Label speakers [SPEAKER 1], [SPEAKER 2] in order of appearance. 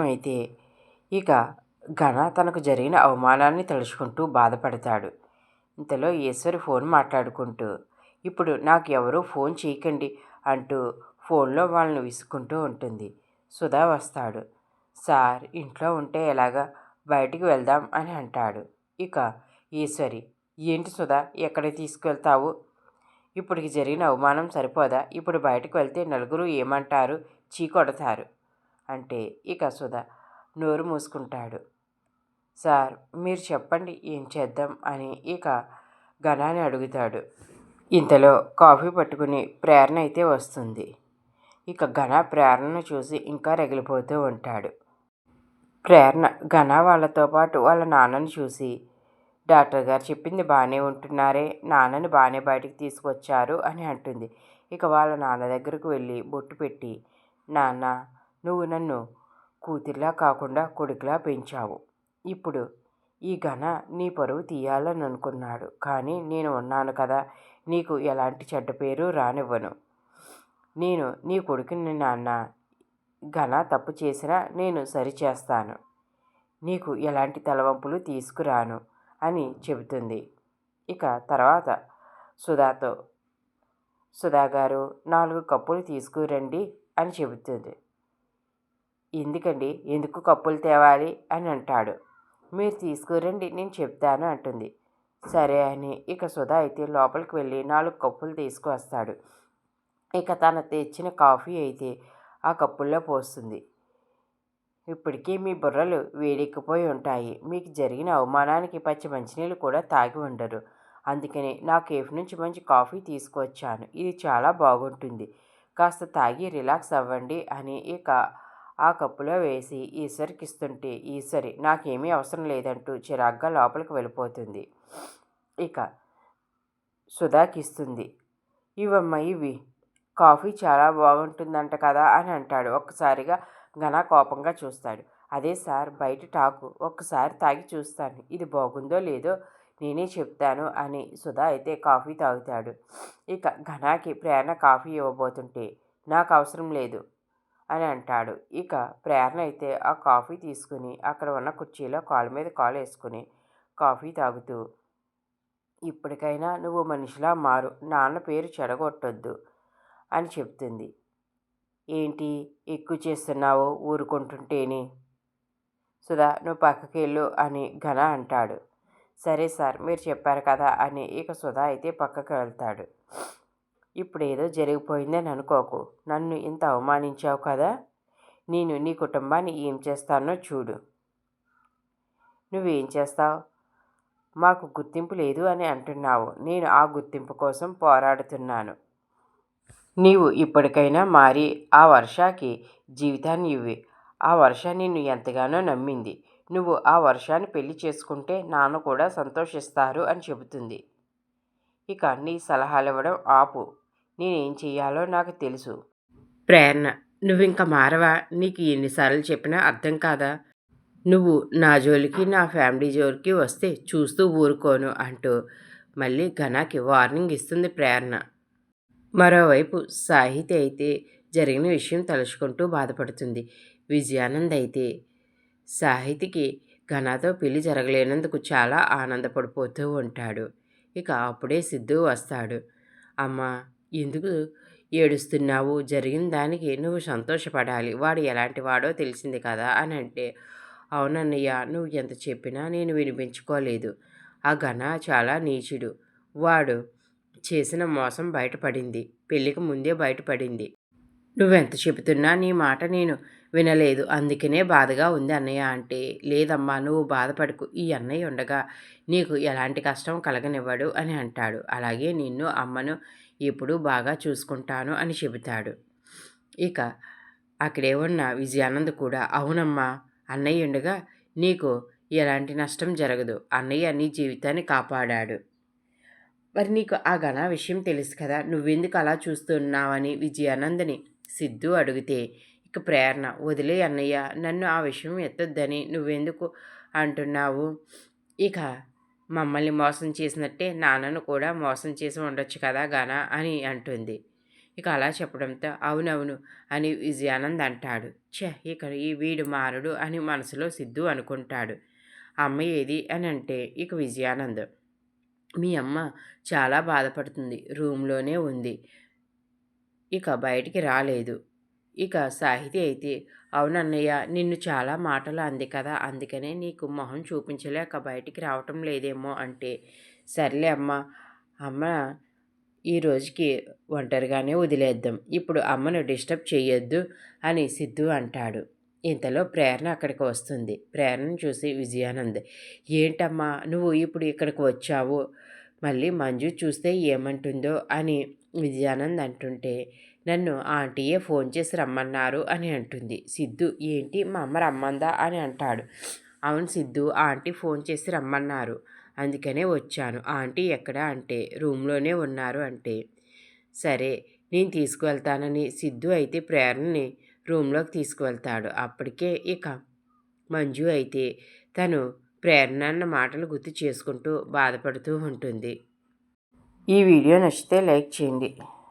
[SPEAKER 1] అయితే ఇక ఘన తనకు జరిగిన అవమానాన్ని తలుచుకుంటూ బాధపడతాడు. ఇంతలో ఈశ్వరి ఫోన్ మాట్లాడుకుంటూ ఇప్పుడు నాకు ఎవరూ ఫోన్ చేయకండి అంటూ ఫోన్లో వాళ్ళని విసుకుంటూ ఉంటుంది. సుధా వస్తాడు. సార్ ఇంట్లో ఉంటే ఎలాగా? బయటికి వెళ్దాం అని అంటాడు. ఇక ఈశ్వరి ఏంటి సుధా ఎక్కడికి తీసుకువెళ్తావు ఇప్పటికి జరిగిన అవమానం సరిపోదా? ఇప్పుడు బయటకు వెళ్తే నలుగురు ఏమంటారు? చీకొడతారు అంటే ఇక సుధా నోరు మూసుకుంటాడు. సార్ మీరు చెప్పండి ఏం చేద్దాం అని ఇక ఘనాన్ని అడుగుతాడు. ఇంతలో కాఫీ పట్టుకుని ప్రేరణ అయితే వస్తుంది. ఇక ఘన ప్రేరణను చూసి ఇంకా రగిలిపోతూ ఉంటాడు. ప్రేరణ ఘన వాళ్ళతో పాటు వాళ్ళ నాన్నను చూసి డాక్టర్ గారు చెప్పింది బాగానే ఉంటున్నారే నాన్నని బాగానే బయటికి తీసుకొచ్చారు అని అంటుంది. ఇక వాళ్ళ నాన్న దగ్గరకు వెళ్ళి బొట్టు పెట్టి నాన్న నువ్వు నన్ను కూతురిలా కాకుండా కొడుకులా పెంచావు. ఇప్పుడు ఈ ఘన నీ పరువు తీయాలని అనుకున్నాడు. కానీ నేను ఉన్నాను కదా నీకు ఎలాంటి చెడ్డ పేరు రానివ్వను. నేను నీ కొడుకుని నాన్న ఘన తప్పు చేసినా నేను సరిచేస్తాను. నీకు ఎలాంటి తలవంపులు తీసుకురాను అని చెబుతుంది. ఇక తర్వాత సుధాతో సుధా గారు నాలుగు కప్పులు తీసుకురండి అని చెబుతుంది. ఎందుకండి? ఎందుకు కప్పులు తేవాలి? అని అంటాడు. మీరు తీసుకురండి నేను చెప్తాను అంటుంది. సరే అని ఇక సుధా అయితే లోపలికి వెళ్ళి నాలుగు కప్పులు తీసుకువస్తాడు. ఇక తన తెచ్చిన కాఫీ అయితే ఆ కప్పుల్లో పోస్తుంది. ఇప్పటికీ మీ బుర్రలు వేడెక్కిపోయి ఉంటాయి. మీకు జరిగిన అవమానానికి పచ్చి మంచినీళ్ళు కూడా తాగి ఉండరు. అందుకని నా కేఫ్ నుంచి మంచి కాఫీ తీసుకొచ్చాను ఇది చాలా బాగుంటుంది. కాస్త తాగి రిలాక్స్ అవ్వండి అని ఇక ఆ కప్పులో వేసి ఈశ్వరికి ఇస్తుంటే ఈశ్వరి నాకేమీ అవసరం లేదంటూ చిరాగ్గా లోపలికి వెళ్ళిపోతుంది. ఇక సుధాకి ఇస్తుంది ఇవమ్మ ఇవి కాఫీ చాలా బాగుంటుందంట కదా అని అంటాడు. ఒక్కసారిగా ఘన కోపంగా చూస్తాడు. అదే సార్ బయట టాకు. ఒక్కసారి తాగి చూస్తాను. ఇది బాగుందో లేదో నేనే చెప్తాను అని సుధా అయితే కాఫీ తాగుతాడు. ఇక ఘనాకి ప్రేరణ కాఫీ ఇవ్వబోతుంటే నాకు అవసరం లేదు. అని అంటాడు. ఇక ప్రేరణ అయితే ఆ కాఫీ తీసుకుని అక్కడ ఉన్న కుర్చీలో కాలు మీద కాలు వేసుకుని కాఫీ తాగుతూ ఇప్పటికైనా నువ్వు మనిషిలా మారు నాన్న పేరు చెడగొట్టొద్దు అని చెప్తుంది. ఏంటి? ఎక్కువ చేస్తున్నావు? ఊరుకుంటుంటేని? సుధా నువ్వు పక్కకి వెళ్ళు అని ఘన అంటాడు. సరే సార్ మీరు చెప్పారు కదా అని ఇక సుధా అయితే పక్కకి వెళ్తాడు. ఇప్పుడు ఏదో జరిగిపోయిందని అనుకోకు. నన్ను ఇంత అవమానించావు కదా? నేను నీ కుటుంబాన్ని ఏం చేస్తానో చూడు. నువ్వేం చేస్తావు? మాకు గుర్తింపు లేదు అని అంటున్నావు. నేను ఆ గుర్తింపు కోసం పోరాడుతున్నాను. నీవు ఇప్పటికైనా మారి ఆ వర్షాకి జీవితాన్ని ఇవ్వి. ఆ వర్ష నిన్ను ఎంతగానో నమ్మింది. నువ్వు ఆ వర్షాన్ని పెళ్ళి చేసుకుంటే నాన్న కూడా సంతోషిస్తారు అని చెబుతుంది. ఇక నీ సలహాలు ఇవ్వడం ఆపు. నేనేం చెయ్యాలో నాకు తెలుసు. ప్రేరణ నువ్వు మారవా? నీకు ఎన్నిసార్లు చెప్పినా అర్థం కాదా? నువ్వు నా జోలికి నా ఫ్యామిలీ జోలికి వస్తే చూస్తూ ఊరుకోను అంటూ మళ్ళీ ఘనాకి వార్నింగ్ ఇస్తుంది ప్రేరణ. మరోవైపు సాహితి అయితే జరిగిన విషయం తలుచుకుంటూ బాధపడుతుంది. విజయానంద్ అయితే సాహితికి ఘనాతో పెళ్ళి జరగలేనందుకు చాలా ఆనందపడిపోతూ ఉంటాడు. ఇక అప్పుడే సిద్ధు వస్తాడు. అమ్మ ఎందుకు ఏడుస్తున్నావు? జరిగిన దానికి నువ్వు సంతోషపడాలి. వాడు ఎలాంటి వాడో తెలిసింది కదా అని అంటే అవునన్నయ్య నువ్వు ఎంత చెప్పినా నేను వినిపించుకోలేదు. ఆ ఘన చాలా నీచుడు. వాడు చేసిన మోసం బయటపడింది. పెళ్ళికి ముందే బయటపడింది. నువ్వెంత చెబుతున్నా నీ మాట నేను వినలేదు. అందుకనే బాధగా ఉంది అన్నయ్య అంటే లేదమ్మా నువ్వు బాధపడకు. ఈ అన్నయ్య ఉండగా నీకు ఎలాంటి కష్టం కలగనివ్వడు అని అంటాడు. అలాగే నిన్ను అమ్మను ఇప్పుడు బాగా చూసుకుంటాను అని చెబుతాడు. ఇక అక్కడే ఉన్న విజయానంద్ కూడా అవునమ్మా అన్నయ్య ఉండగా నీకు ఎలాంటి నష్టం జరగదు. అన్నయ్య నీ జీవితాన్ని కాపాడాడు. మరి నీకు ఆ ఘన విషయం తెలుసు కదా నువ్వెందుకు అలా చూస్తున్నావని విజయానందని సిద్ధు అడిగితే ఇక ప్రేరణ వదిలే అన్నయ్య నన్ను ఆ విషయం ఎత్తొద్దని నువ్వెందుకు అంటున్నావు? ఇక మమ్మల్ని మోసం చేసినట్టే నాన్నను కూడా మోసం చేసి ఉండొచ్చు కదా గానా అని అంటుంది. ఇక అలా చెప్పడంతో అవునవును అని విజయానంద్ అంటాడు. ఛ ఇక ఈ వీడు మారుడు అని మనసులో సిద్ధు అనుకుంటాడు. అమ్మ ఏది అని అంటే ఇక విజయానంద్. మీ అమ్మ చాలా బాధపడుతుంది. రూమ్లోనే ఉంది. ఇక బయటికి రాలేదు. ఇక సాహితి అయితే అవునన్నయ్య నిన్ను చాలా మాటలు అంది కదా అందుకనే నీకు మొహం చూపించలేక బయటికి రావటం లేదేమో అంటే. సర్లే అమ్మ అమ్మ ఈ రోజుకి ఒంటరిగానే వదిలేద్దాం. ఇప్పుడు అమ్మను డిస్టర్బ్ చేయొద్దు అని సిద్ధు అంటాడు. ఇంతలో ప్రేరణ అక్కడికి వస్తుంది. ప్రేరణను చూసి విజయానంద్ ఏంటమ్మా నువ్వు ఇప్పుడు ఇక్కడికి వచ్చావు? మళ్ళీ మంజు చూస్తే ఏమంటుందో అని విజయానంద్ అంటుంటే నన్ను ఆంటీయే ఫోన్ చేసి రమ్మన్నారు అని అంటుంది. సిద్ధు ఏంటి? మా అమ్మ రమ్మందా? అని అంటాడు. అవును సిద్ధు ఆంటీ ఫోన్ చేసి రమ్మన్నారు. అందుకనే వచ్చాను. ఆంటీ ఎక్కడ? అంటే రూమ్లోనే ఉన్నారు. అంటే సరే నేను తీసుకువెళ్తానని. సిద్ధు అయితే ప్రేరణని రూమ్లోకి తీసుకువెళ్తాడు. అప్పటికే ఇక మంజు అయితే తను ప్రేరణ అన్న మాటలు గుర్తు చేసుకుంటూ బాధపడుతూ ఉంటుంది. ఈ వీడియో నచ్చితే లైక్ చేయండి.